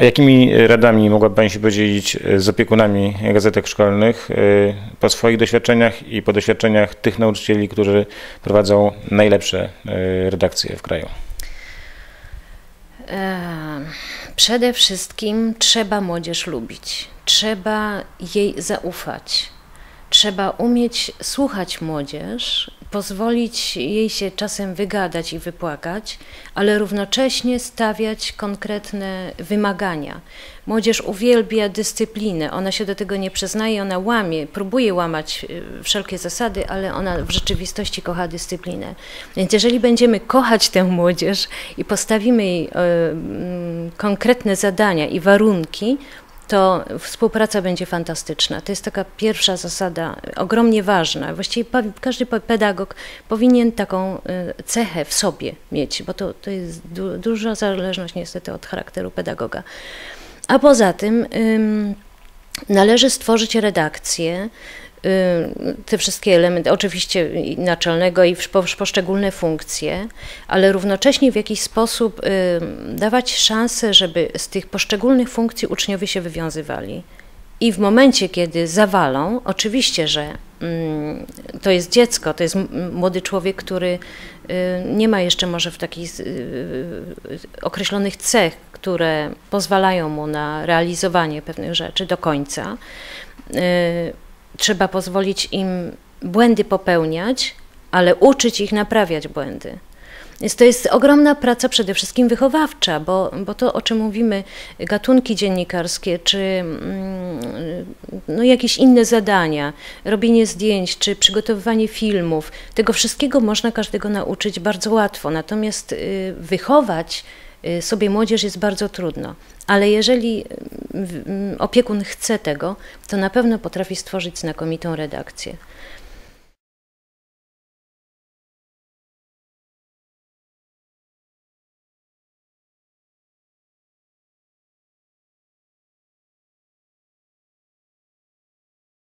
A jakimi radami mogłaby Pani się podzielić z opiekunami gazetek szkolnych y, po swoich doświadczeniach i po doświadczeniach tych nauczycieli, którzy prowadzą najlepsze y, redakcje w kraju? E, przede wszystkim trzeba młodzież lubić, trzeba jej zaufać, trzeba umieć słuchać młodzież, pozwolić jej się czasem wygadać i wypłakać, ale równocześnie stawiać konkretne wymagania. Młodzież uwielbia dyscyplinę, ona się do tego nie przyznaje, ona łamie, próbuje łamać y, wszelkie zasady, ale ona w rzeczywistości kocha dyscyplinę. Więc jeżeli będziemy kochać tę młodzież i postawimy jej y, mm, konkretne zadania i warunki, to współpraca będzie fantastyczna. To jest taka pierwsza zasada, ogromnie ważna. Właściwie każdy pedagog powinien taką y, cechę w sobie mieć, bo to, to jest du duża zależność niestety od charakteru pedagoga. A poza tym należy stworzyć redakcję, Y, te wszystkie elementy, oczywiście naczelnego i poszczególne funkcje, ale równocześnie w jakiś sposób y, dawać szansę, żeby z tych poszczególnych funkcji uczniowie się wywiązywali. I w momencie, kiedy zawalą, oczywiście, że to jest dziecko, to jest młody człowiek, który y, nie ma jeszcze może w takich określonych cech, które pozwalają mu na realizowanie pewnych rzeczy do końca trzeba pozwolić im błędy popełniać, ale uczyć ich naprawiać błędy. Więc to jest ogromna praca przede wszystkim wychowawcza, bo, bo to, o czym mówimy, gatunki dziennikarskie, czy mm, no, jakieś inne zadania, robienie zdjęć, czy przygotowywanie filmów, tego wszystkiego można każdego nauczyć bardzo łatwo. Natomiast y, wychować y, sobie młodzież jest bardzo trudno. Ale jeżeli opiekun chce tego, to na pewno potrafi stworzyć znakomitą redakcję.